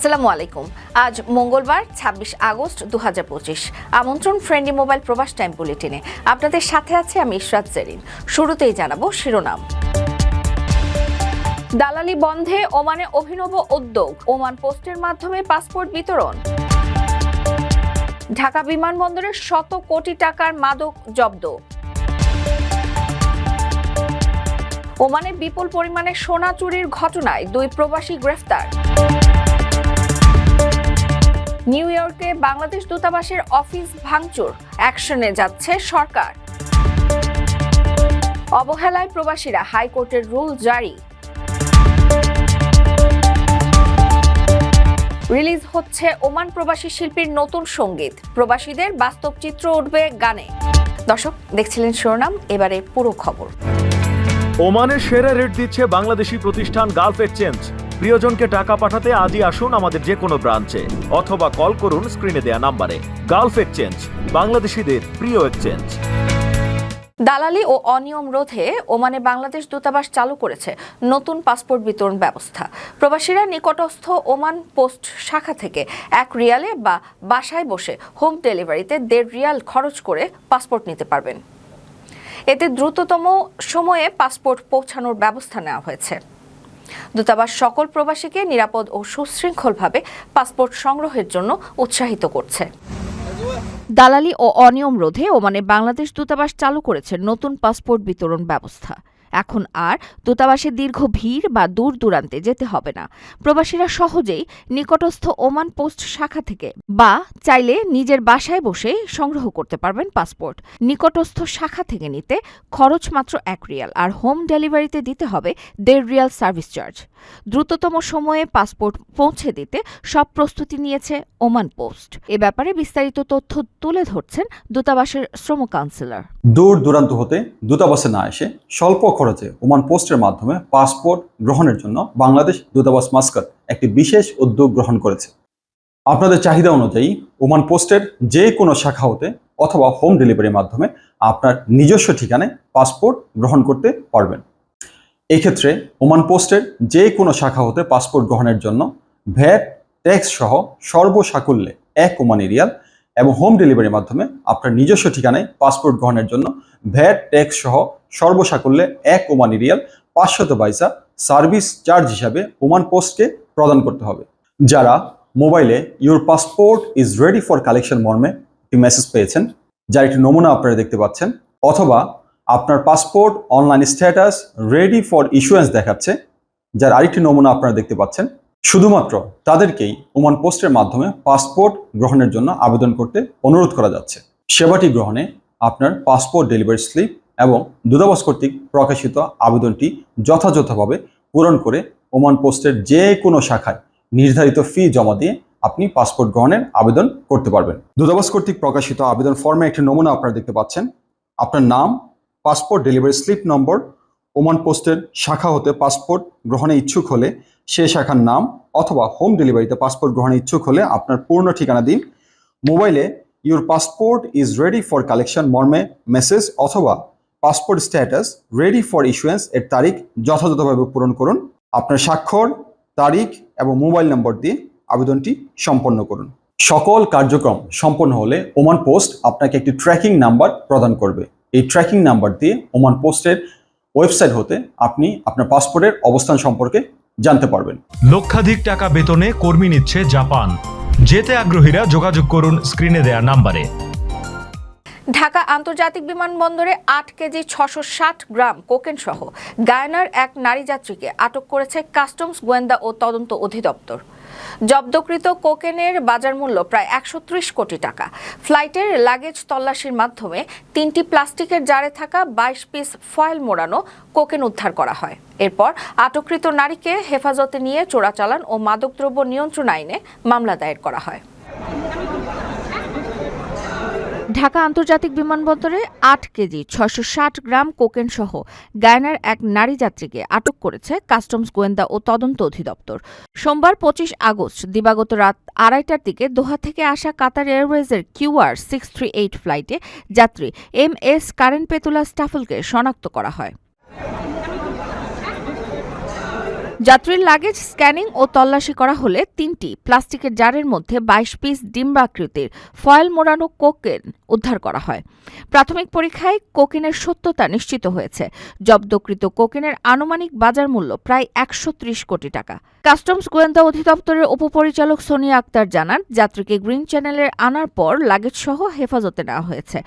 আসসালামু আলাইকুম। আজ মঙ্গলবার ২৬ আগস্ট দু হাজার পঁচিশ। আমন্ত্রণ ফ্রেন্ডলি মোবাইল প্রবাস টাইম বুলেটিনে। আপনাদের সাথে আছে আমি ইশরাত জেরিন। শুরুতেই জানাব শিরোনাম। দালালি বন্ধে ওমানে অভিনব উদ্যোগ। ওমান পোস্টের মাধ্যমে পাসপোর্ট বিতরণ। ঢাকা বিমানবন্দরে শত কোটি টাকার মাদক জব্দ। ওমানে বিপুল পরিমাণে সোনা চুরির ঘটনায় দুই প্রবাসী গ্রেফতার। নিউ ইয়র্কে বাংলাদেশ দূতাবাসের অফিস ভাঙচুর, অ্যাকশনে যাচ্ছে সরকার। অবহেলায় প্রবাসীরা হাইকোর্টের রুল জারি। রিলিজ হচ্ছে ওমান প্রবাসী শিল্পীর নতুন সংগীত। প্রবাসীদের বাস্তব চিত্র উঠবে গানে। দর্শক, দেখছিলেন শিরোনাম, এবারে পুরো খবর। ওমানের সেরা রেট দিচ্ছে বাংলাদেশি প্রতিষ্ঠান গালফ এক্সচেঞ্জ। প্রিয়জনকে টাকা পাঠাতে আজই আসুন আমাদের যে কোনো ব্রাঞ্চে, অথবা কল করুন স্ক্রিনে দেয়া নাম্বারে। গালফ এক্সচেঞ্জ, বাংলাদেশিদের প্রিয় এক্সচেঞ্জ। দালালি ও অনিয়ম রোধে ওমানে বাংলাদেশ দূতাবাস চালু করেছে নতুন পাসপোর্ট বিতরণ ব্যবস্থা। প্রবাসীরা নিকটস্থ ওমান পোস্ট শাখা থেকে এক রিয়ালে বা বাসায় বসে হোম ডেলিভারিতে দেড় রিয়াল খরচ করে পাসপোর্ট নিতে পারবেন। এতে দ্রুততম সময়ে পাসপোর্ট পৌঁছানোর ব্যবস্থা নেওয়া হয়েছে। দূতাবাস সকল প্রবাসীকে নিরাপদ ও সুশৃঙ্খলভাবে পাসপোর্ট সংগ্রহের জন্য উৎসাহিত করছে। দালালি ও অনিয়ম রোধে ওমানে বাংলাদেশ দূতাবাস চালু করেছে নতুন পাসপোর্ট বিতরণ ব্যবস্থা। এখন আর দূতাবাসে দীর্ঘ ভিড় বা দূর দূরান্তে যেতে হবে না। প্রবাসীরা সহজেই নিকটস্থ ওমান পোস্ট শাখা থেকে বা চাইলে নিজের বাসায় বসে সংগ্রহ করতে পারবেন পাসপোর্ট। নিকটস্থ শাখা থেকে নিতে খরচ মাত্র এক রিয়াল, আর হোম ডেলিভারিতে দিতে হবে দেড় রিয়াল সার্ভিস চার্জ। দ্রুততম সময়ে পাসপোর্ট পৌঁছে দিতে সব প্রস্তুতি নিয়েছে ওমান পোস্ট। এ ব্যাপারে বিস্তারিত তথ্য তুলে ধরছেন দূতাবাসের শ্রম কাউন্সিলর। দূর দূরান্ত হতে দূতাবাসে না এসে স্বল্প খরচে ওমান পোস্টের মাধ্যমে পাসপোর্ট গ্রহণের জন্য বাংলাদেশ দূতাবাস মাস্কাত একটি বিশেষ উদ্যোগ গ্রহণ করেছে। আপনাদের চাহিদা অনুযায়ী ওমান পোস্টের যে কোনো শাখা হতে অথবা হোম ডেলিভারির মাধ্যমে আপনার নিজস্ব ঠিকানায় পাসপোর্ট গ্রহণ করতে পারবেন। এই ক্ষেত্রে ওমান পোস্টের যে কোনো শাখা হতে পাসপোর্ট গ্রহণের জন্য ভ্যাট, ট্যাক্স সহ সর্বসাকুল্যে এক ওমানি রিয়াল এবং হোম ডেলিভারির মাধ্যমে আপনার নিজস্ব ঠিকানায় পাসপোর্ট গ্রহণের জন্য ভ্যাট, ট্যাক্স সহ সর্বসাকুল্যে এক ওমানি রিয়াল পাঁচশত পয়সা সার্ভিস চার্জ হিসাবে ওমান পোস্টকে প্রদান করতে হবে। যারা মোবাইলে your passport is ready for collection মর্মে একটি মেসেজ পেয়েছেন, যার একটি নমুনা আপনারা দেখতে পাচ্ছেন, অথবা আপনার passport online status ready for issuance দেখাচ্ছে, যার আরেকটি নমুনা আপনারা দেখতে পাচ্ছেন। শুধুমাত্র তাদেরকেই ওমান পোস্টের মাধ্যমে পাসপোর্ট গ্রহণের জন্য আবেদন করতে অনুরোধ করা যাচ্ছে। সেবাটি গ্রহণে আপনার পাসপোর্ট ডেলিভারি স্লিপ এবং দূতাবাস কর্তৃক প্রকাশিত আবেদনটি যথাযথভাবে পূরণ করে ওমান পোস্টের যে কোনো শাখায় নির্ধারিত ফি জমা দিয়ে আপনি পাসপোর্ট গ্রহণের আবেদন করতে পারবেন। দূতাবাস কর্তৃক প্রকাশিত আবেদন ফর্মে একটি নমুনা আপনারা দেখতে পাচ্ছেন। আপনার নাম, passport, delivery slip number, Oman পোস্টের শাখা হতে পাসপোর্ট গ্রহণে ইচ্ছুক হলে সে শাখার নাম অথবা হোম ডেলিভারিতে পাসপোর্ট গ্রহণে ইচ্ছুক হলে আপনার পূর্ণ ঠিকানা দিন। মোবাইলে, your passport is ready for collection মর্মে মেসেজ অথবা passport status ready for issuance এর তারিখ যথাযথভাবে পূরণ করুন। আপনার স্বাক্ষর, তারিখ এবং মোবাইল নম্বর দিয়ে আবেদনটি সম্পন্ন করুন। সকল কার্যক্রম সম্পন্ন হলে ওমান পোস্ট আপনাকে একটি ট্র্যাকিং নাম্বার প্রদান করবে। এই ট্র্যাকিং নাম্বার দিয়ে ওমান পোস্টের ওয়েবসাইট হতে আপনি আপনার পাসপোর্টের অবস্থান সম্পর্কে জানতে পারবেন। লক্ষাধিক টাকা বেতনে কর্মী নিচ্ছে জাপান। যেতে আগ্রহীরা যোগাযোগ করুন স্ক্রিনে দেয়া নাম্বারে। ঢাকা আন্তর্জাতিক বিমানবন্দরে আট কেজি ছশো ষাট গ্রাম কোকেন সহ গায়নার এক নারী যাত্রীকে আটক করেছে কাস্টমস, গোয়েন্দা ও তদন্ত অধিদপ্তর। জব্দকৃত কোকেনের বাজার মূল্য প্রায় একশো ত্রিশ কোটি টাকা। ফ্লাইটের লাগেজ তল্লাশির মাধ্যমে তিনটি প্লাস্টিকের জারে থাকা বাইশ পিস ফয়েল মোড়ানো কোকেন উদ্ধার করা হয়। এরপর আটককৃত নারীকে হেফাজতে নিয়ে চোরাচালান ও মাদকদ্রব্য নিয়ন্ত্রণ আইনে মামলা দায়ের করা হয়। ঢাকা আন্তর্জাতিক বিমানবন্দরে আট কেজি, ছয়শো ষাট গ্রাম কোকেন সহ গায়নার এক নারী যাত্রীকে আটক করেছে কাস্টমস গোয়েন্দা ও তদন্ত অধিদপ্তর। সোমবার পঁচিশ আগস্ট, দিবাগত রাত আড়াইটার দিকে দোহা থেকে আসা কাতার এয়ারওয়েজের কিউআর সিক্স থ্রি এইট ফ্লাইটে যাত্রী এম এস কারেন পেতুলা স্টাফলকে শনাক্ত করা হয়। যাত্রীর লাগেজ স্ক্যানিং ও তল্লাশি করা হলে তিনটি, প্লাস্টিকের জারের মধ্যে বাইশ পিস ডিম্বাকৃতির ফয়েল মোড়ানো কোকেন উদ্ধার করা হয়। প্রাথমিক পরীক্ষায় কোকেনের সত্যতা নিশ্চিত হয়েছে। জব্দকৃত কোকেনের আনুমানিক বাজার মূল্য প্রায় একশো ত্রিশ কোটি টাকা। কাস্টমস গোয়েন্দা অধিদপ্তরের উপপরিচালক সোনিয়া আক্তার জানান, যাত্রীকে গ্রিন চ্যানেলে আনার পর লাগেজ সহ হেফাজতে নেওয়া হয়েছে।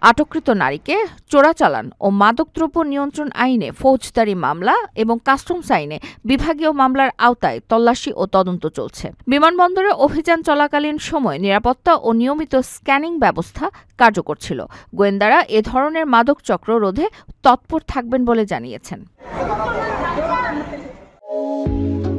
আটককৃত নারীকে চোরাচালান ও মাদকদ্রব্য নিয়ন্ত্রণ আইনে ফৌজদারি মামলা এবং কাস্টমস আইনে বিভাগীয় মামলার আওতায় তল্লাশি ও তদন্ত চলছে। বিমানবন্দরে অভিযান চলাকালীন সময় নিরাপত্তা ও নিয়মিত স্ক্যানিং ব্যবস্থা কার্যকর ছিল। গোয়েন্দারা এ ধরনের মাদক চক্র রোধে তৎপর থাকবেন বলে জানিয়েছেন।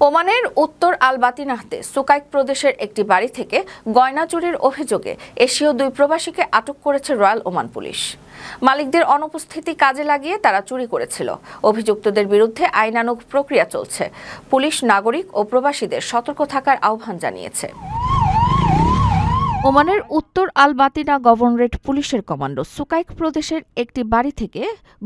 ওমানের উত্তর আলবাতিনাহতে সুকাইক প্রদেশের একটি বাড়ি থেকে গয়না চুরির অভিযোগে এশীয় দুই প্রবাসীকে আটক করেছে রয়্যাল ওমান পুলিশ। মালিকদের অনুপস্থিতি কাজে লাগিয়ে তারা চুরি করেছিল। অভিযুক্তদের বিরুদ্ধে আইনানুগ প্রক্রিয়া চলছে। পুলিশ নাগরিক ও প্রবাসীদের সতর্ক থাকার আহ্বান জানিয়েছে। ওমানের উত্তর আল বাতিনা গভর্নরেট পুলিশের কমান্ডো সুকাইক প্রদেশের একটি বাড়ি থেকে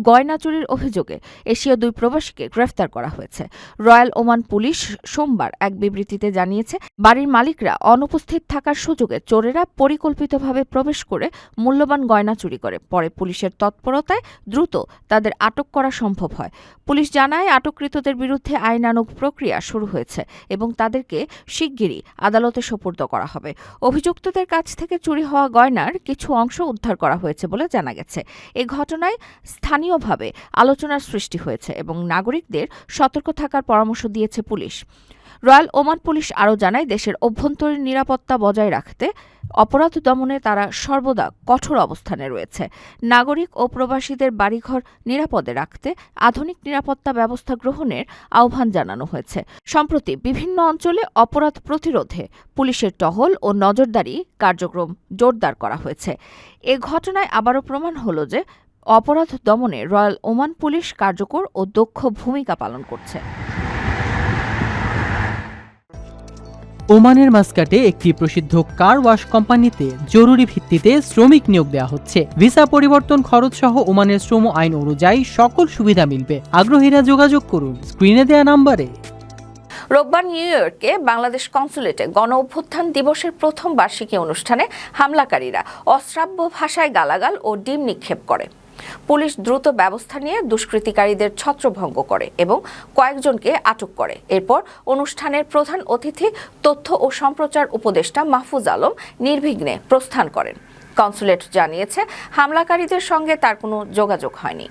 গয়না চুরির অভিযোগে এশীয় দুই প্রবাসীকে গ্রেফতার করা হয়েছে। রয়্যাল ওমান পুলিশ সোমবার এক বিবৃতিতে জানিয়েছে, বাড়ির মালিকরা অনুপস্থিত থাকার সুযোগে চোরেরা পরিকল্পিতভাবে প্রবেশ করে মূল্যবান গয়না চুরি করে। পরে পুলিশের তৎপরতায় দ্রুত তাদের আটক করা সম্ভব হয়। পুলিশ জানায়, আটককৃতদের বিরুদ্ধে আইনানুগ প্রক্রিয়া শুরু হয়েছে এবং তাদেরকে শিগগিরই আদালতে সোপর্দ করা হবে। অভিযুক্তদের কাছ থেকে চুরি হওয়া গয়নার কিছু অংশ উদ্ধার করা হয়েছে বলে জানা গেছে। এ ঘটনায় স্থানীয়ভাবে আলোচনার সৃষ্টি হয়েছে এবং নাগরিকদের সতর্ক থাকার পরামর্শ দিয়েছে পুলিশ। রয়্যাল ওমান পুলিশ আরও জানায়, দেশের অভ্যন্তরীণ নিরাপত্তা বজায় রাখতে অপরাধ দমনে তারা সর্বদা কঠোর অবস্থানে রয়েছে। নাগরিক ও প্রবাসীদের বাড়িঘর নিরাপদে রাখতে আধুনিক নিরাপত্তা ব্যবস্থা গ্রহণের আহ্বান জানানো হয়েছে। সম্প্রতি বিভিন্ন অঞ্চলে অপরাধ প্রতিরোধে পুলিশের টহল ও নজরদারি কার্যক্রম জোরদার করা হয়েছে। এ ঘটনায় আবারও প্রমাণ হল যে অপরাধ দমনে রয়্যাল ওমান পুলিশ কার্যকর ও দক্ষ ভূমিকা পালন করছে। ওমানের মাস্কাটে একটি প্রসিদ্ধ কার ওয়াশ কোম্পানিতে জরুরি ভিত্তিতে শ্রমিক নিয়োগ দেওয়া হচ্ছে। ভিসা পরিবর্তন খরচ সহ ওমানের শ্রম আইন অনুযায়ী সকল সুবিধা মিলবে। আগ্রহীরা যোগাযোগ করুন। স্ক্রিনে দেওয়া নাম্বারে। রোববার নিউ ইয়র্কে বাংলাদেশ কনসুলেটে গণ অভ্যুত্থান দিবসের প্রথম বার্ষিকী অনুষ্ঠানে হামলাকারীরা অশ্রাব্য ভাষায় গালাগাল ও ডিম নিক্ষেপ করে। পুলিশ দ্রুত ব্যবস্থা নিয়ে দুষ্কৃতিকারীদের ছত্রভঙ্গ করে এবং কয়েকজনকে আটক করে। এরপর অনুষ্ঠানের প্রধান অতিথি, তথ্য ও সম্প্রচার উপদেষ্টা মাহফুজ আলম নির্বিঘ্নে প্রস্থান করেন। কনসুলেট জানিয়েছে, হামলাকারীদের সঙ্গে তার কোনো যোগাযোগ হয়নি।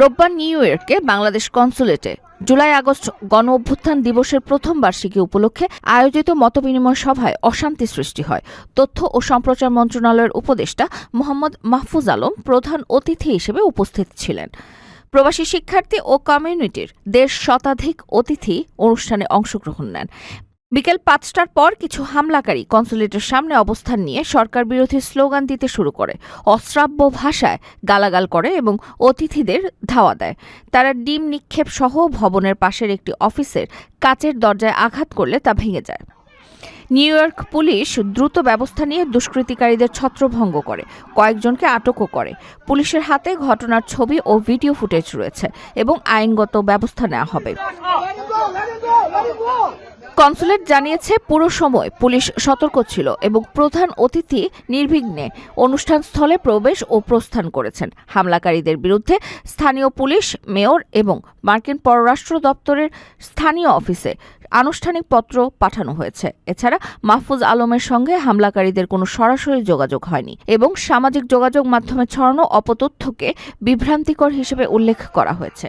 রোববার নিউ ইয়র্কে বাংলাদেশ কনসুলেটে জুলাই আগস্ট গণ অভ্যুত্থান দিবসের প্রথম বার্ষিকী উপলক্ষে আয়োজিত মতবিনিময় সভায় অশান্তি সৃষ্টি হয়। তথ্য ও সম্প্রচার মন্ত্রণালয়ের উপদেষ্টা মোহাম্মদ মাহফুজ আলম প্রধান অতিথি হিসেবে উপস্থিত ছিলেন। প্রবাসী শিক্ষার্থী ও কমিউনিটির দেশ শতাধিক অতিথি অনুষ্ঠানে অংশগ্রহণ নেন। বিকেল পাঁচটার পর কিছু হামলাকারী কনসুলেটের সামনে অবস্থান নিয়ে সরকার বিরোধী স্লোগান দিতে শুরু করে, অশ্রাব্য ভাষায় গালাগাল করে এবং অতিথিদের ধাওয়া দেয়। তারা ডিম নিক্ষেপ সহ ভবনের পাশের একটি অফিসের কাচের দরজায় আঘাত করলে তা ভেঙে যায়। নিউ ইয়র্ক পুলিশ দ্রুত ব্যবস্থা নিয়ে দুষ্কৃতিকারীদের ছত্রভঙ্গ করে, কয়েকজনকে আটকও করে। পুলিশের হাতে ঘটনার ছবি ও ভিডিও ফুটেজ রয়েছে এবং আইনগত ব্যবস্থা নেওয়া হবে। কনসুলেট জানিয়েছে পুরো সময় পুলিশ সতর্ক ছিল এবং প্রধান অতিথি নির্বিঘ্নে অনুষ্ঠান স্থলে প্রবেশ ও প্রস্থান করেছেন। হামলাকারীদের বিরুদ্ধে স্থানীয় পুলিশ, মেয়র এবং মার্কিন পররাষ্ট্র দপ্তরের স্থানীয় অফিসে আনুষ্ঠানিক পত্র পাঠানো হয়েছে। এছাড়া মাহফুজ আলমের সঙ্গে হামলাকারীদের কোনো সরাসরি যোগাযোগ হয়নি এবং সামাজিক যোগাযোগ মাধ্যমে ছড়ানো অপতথ্যকে বিভ্রান্তিকর হিসেবে উল্লেখ করা হয়েছে।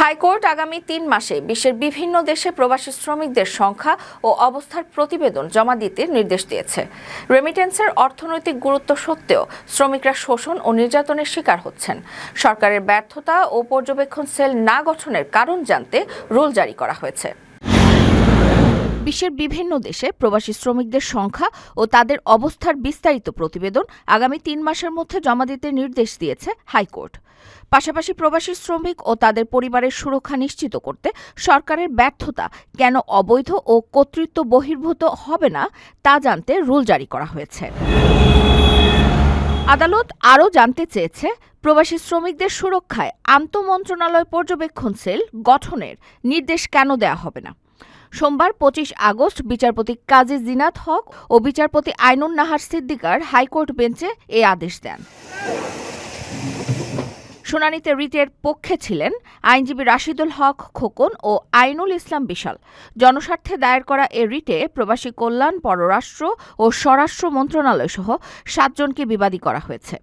হাইকোর্ট আগামী তিন মাসে বিশ্বের বিভিন্ন দেশে প্রবাসী শ্রমিকদের সংখ্যা ও অবস্থার প্রতিবেদন জমা দিতে নির্দেশ দিয়েছে। রেমিটেন্সের অর্থনৈতিক গুরুত্ব সত্ত্বেও শ্রমিকরা শোষণ ও নির্যাতনের শিকার হচ্ছেন। সরকারের ব্যর্থতা ও পর্যবেক্ষণ সেল না গঠনের কারণ জানতে রুল জারি করা হয়েছে। বিশ্বের বিভিন্ন দেশে প্রবাসী শ্রমিকদের সংখ্যা ও তাদের অবস্থার বিস্তারিত প্রতিবেদন আগামী তিন মাসের মধ্যে জমা দিতে নির্দেশ দিয়েছে হাইকোর্ট। পাশাপাশি প্রবাসী শ্রমিক ও তাদের পরিবারের সুরক্ষা নিশ্চিত করতে সরকারের ব্যর্থতা কেন অবৈধ ও কর্তৃত্ব বহির্ভূত হবে না তা জানতে রুল জারি করা হয়েছে। আদালত আরও জানতে চেয়েছে, প্রবাসী শ্রমিকদের সুরক্ষায় আন্তঃমন্ত্রণালয় পর্যবেক্ষণ সেল গঠনের নির্দেশ কেন দেয়া হবে না। সোমবার পঁচিশ আগস্ট বিচারপতি কাজী জিনাত হক ও বিচারপতি আইনুন নাহার সিদ্দিকার হাইকোর্ট বেঞ্চে এ আদেশ দেন। শুনানিতে রিটের পক্ষে ছিলেন আইনজীবী রাশিদুল হক খোকন ও আইনুল ইসলাম বিশাল। জনস্বার্থে দায়ের করা এ রিটে প্রবাসী কল্যাণ পররাষ্ট্র ও স্বরাষ্ট্র মন্ত্রণালয় সহ সাতজনকে বিবাদী করা হয়েছে।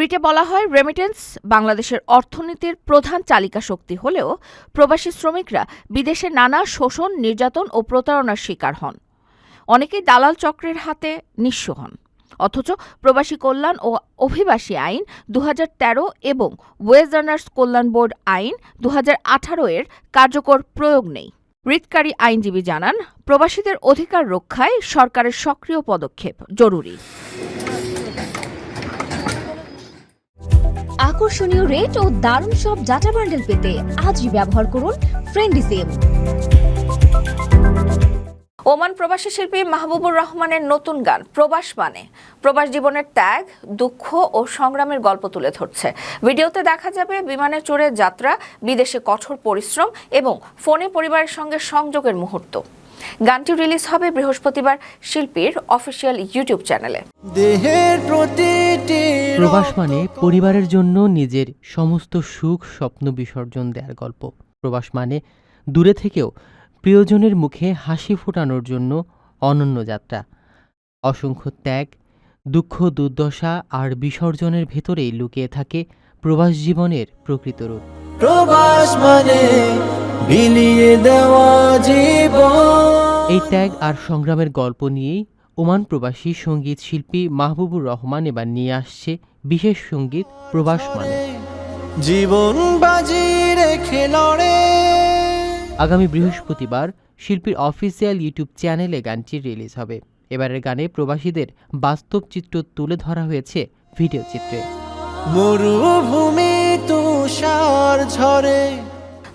রিটে বলা হয় রেমিটেন্স বাংলাদেশের অর্থনীতির প্রধান চালিকা শক্তি হলেও প্রবাসী শ্রমিকরা বিদেশে নানা শোষণ, নির্যাতন ও প্রতারণার শিকার হন। অনেকেই দালাল চক্রের হাতে নিঃস্ব হন। অথচ প্রবাসী কল্যাণ ও অভিবাসী আইন দু হাজার তেরো এবং ওয়েজ আর্নার্স কল্যাণ বোর্ড আইন দু হাজার আঠারো এর কার্যকর প্রয়োগ নেই। রিটকারী আইনজীবী জানান, প্রবাসীদের অধিকার রক্ষায় সরকারের সক্রিয় পদক্ষেপ জরুরি। আকর্ষণীয় রেট ও দারুণ সব ডাটা বান্ডেল পেতে আজই ব্যবহার করুন ফ্রেন্ডি সিম ওমান প্রবাসী শিল্পী মাহবুবুর রহমানের নতুন গান, প্রবাস মানে। প্রবাস জীবনের ত্যাগ, দুঃখ ও সংগ্রামের গল্প তুলে ধরছে। ভিডিওতে দেখা যাবে বিমানে চড়ে যাত্রা, বিদেশে কঠোর পরিশ্রম এবং ফোনে পরিবারের সঙ্গে সংযোগের মুহূর্ত। গানটি রিলিজ হবে বৃহস্পতিবার শিল্পীর অফিসিয়াল ইউটিউব চ্যানেলে। প্রবাস মানে পরিবারের জন্য নিজের সমস্ত সুখ স্বপ্ন বিসর্জন দেওয়ার গল্প। প্রবাস মানে দূরে থেকেও প্রিয়জনের মুখে হাসি ফোটানোর জন্য অনন্য যাত্রা। অসংখ্য ত্যাগ দুঃখ দুর্দশা আর বিসর্জনের ভেতরেই লুকিয়ে থাকে প্রবাস জীবনের প্রকৃত রূপ। প্রবাস মানে বিলিয়ে দেওয়া জীবন। এই ত্যাগ আর সংগ্রামের গল্প নিয়েই ওমান প্রবাসী সংগীত শিল্পী মাহবুবুর রহমান এবার নিয়ে আসছে বিশেষ সংগীত প্রবাস মানে। জীবন বাজি রেখে লড়ে আগামী বৃহস্পতিবার শিল্পীর অফিসিয়াল ইউটিউব চ্যানেলে গানটি রিলিজ হবে। এবারের গানে প্রবাসীদের বাস্তব চিত্র তুলে ধরা হয়েছে ভিডিও চিত্রে। মরুভূমি তুষার ঝরে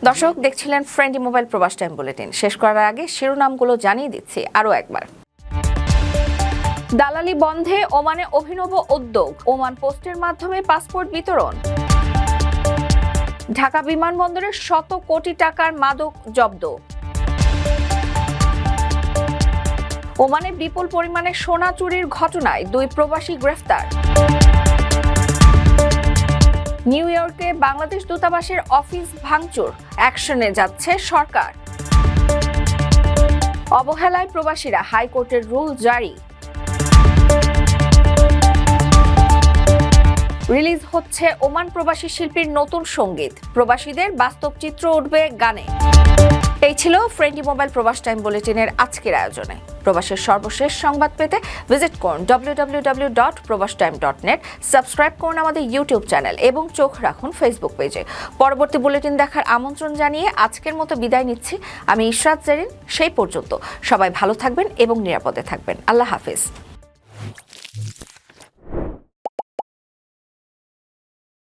দর্শক দেখছিলেন Friendi mobile Probash time bulletin. শেষ করার আগে শিরোনামগুলো জানিয়ে দিচ্ছি আরও একবার। দালালি বন্ধে ওমানে অভিনব উদ্যোগ। ওমান পোস্টের মাধ্যমে পাসপোর্ট বিতরণ। ঢাকা বিমানবন্দরে শত কোটি টাকার মাদক জব্দ। ওমানে বিপুল পরিমাণে সোনা চুরির ঘটনায় দুই প্রবাসী গ্রেফতার। নিউ ইয়র্কে বাংলাদেশ দূতাবাসের অফিস ভাঙচুর, অ্যাকশনে যাচ্ছে সরকার। অবহেলায় প্রবাসীরা হাইকোর্টের রুল জারি। রিলিজ হচ্ছে ওমান প্রবাসী শিল্পীর নতুন সংগীত। প্রবাসীদের বাস্তব চিত্র উঠবে গানে। এই ছিল ফ্রেন্ডি মোবাইল প্রবাস টাইম বুলেটিনের আজকের আয়োজনে। প্রবাসের সর্বশেষ সংবাদ পেতে ভিজিট করুন W dot Probash time dot net subscribe করুন আমাদের ইউটিউব চ্যানেল এবং চোখ রাখুন ফেসবুক পেজে পরবর্তী বুলেটিন দেখার আমন্ত্রণ জানিয়ে আজকের মতো বিদায় নিচ্ছি। আমি ইশরাত জারিন, সেই পর্যন্ত। সবাই ভালো থাকবেন এবং নিরাপদে থাকবেন। আল্লাহ হাফিজ।